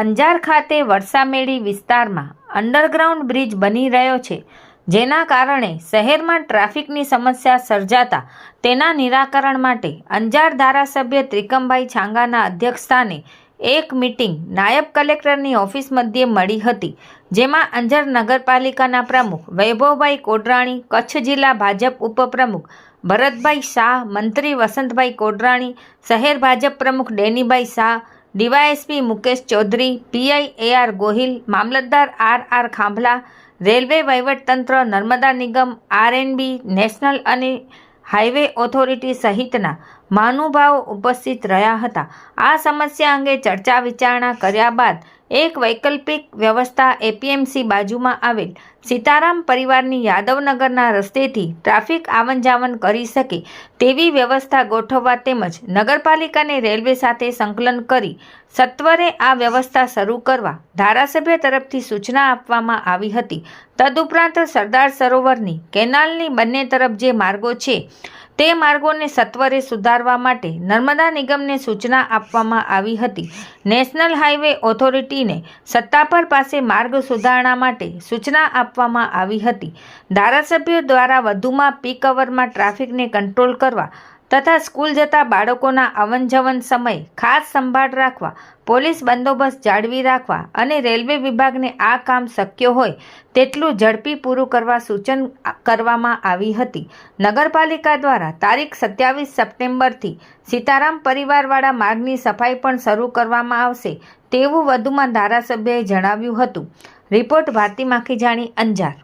અંજાર ખાતે વરસામેડી વિસ્તારમાં underground bridge બની રહ્યો છે, જેના કારણે શહેરમાં ટ્રાફિકની સમસ્યા સર્જાતા તેના નિરાકરણ માટે અંજાર ધારાસભ્ય ત્રિકમભાઈ છાંગાના અધ્યક્ષસ્થાને એક મિટિંગ નાયબ કલેક્ટરની ઓફિસ મધ્યે મળી હતી, જેમાં અંજાર નગરપાલિકાના પ્રમુખ વૈભવભાઈ કોડરાણી, કચ્છ જિલ્લા ભાજપ ઉપપ્રમુખ ભરતભાઈ શાહ, મંત્રી વસંતભાઈ કોડરાણી, શહેર ભાજપ પ્રમુખ Denibhai Shah DYSP Mukesh Chaudhary, PI A R Gohil, Mamlatdar R R Khambhala, railway વહીવટતંત્ર નર્મદા નિગમ, આરએનબી, નેશનલ અને હાઈવે ઓથોરિટી સહિતના મહાનુભાવો ઉપસ્થિત રહ્યા હતા. આ સમસ્યા અંગે ચર્ચા વિચારણા કર્યા બાદ એક વૈકલ્પિક વ્યવસ્થા એપીએમસી બાજુમાં આવેલ. સીતારામ પરિવારની યાદવનગરના રસ્તેથી ટ્રાફિક આવન જાવન કરી શકે તેવી વ્યવસ્થા ગોઠવવા તેમજ નગરપાલિકાને રેલવે સાથે સંકલન કરી સત્વરે આ વ્યવસ્થા શરૂ કરવા ધારાસભ્ય તરફથી સૂચના આપવામાં આવી હતી. તદુપરાંત સરદાર સરોવરની કેનાલની બંને તરફ જે માર્ગો છે તે માર્ગોને સત્વરે સુધારવા માટે નર્મદા નિગમને સૂચના આપવામાં આવી હતી. નેશનલ હાઈવે ઓથોરિટીને સત્તાપર પાસે માર્ગ સુધારણા માટે સૂચના આપવામાં આવી હતી. ધારાસભ્યો દ્વારા વધુમાં પીક અવરમાં ટ્રાફિકને કંટ્રોલ કરવા તથા સ્કૂલ જતા બાળકોના આવન જવન સમયે ખાસ સંભાળ રાખવા, પોલીસ બંદોબસ્ત જાળવી રાખવા અને રેલવે વિભાગને આ કામ શક્ય હોય તેટલું ઝડપી પૂરું કરવા સૂચન કરવામાં આવી હતી. નગરપાલિકા દ્વારા તારીખ સત્યાવીસ સપ્ટેમ્બરથી સીતારામ પરિવારવાળા માર્ગની સફાઈ પણ શરૂ કરવામાં આવશે તેવું વધુમાં ધારાસભ્યએ જણાવ્યું હતું. રિપોર્ટ ભારતી માખીજાણી અંજાર.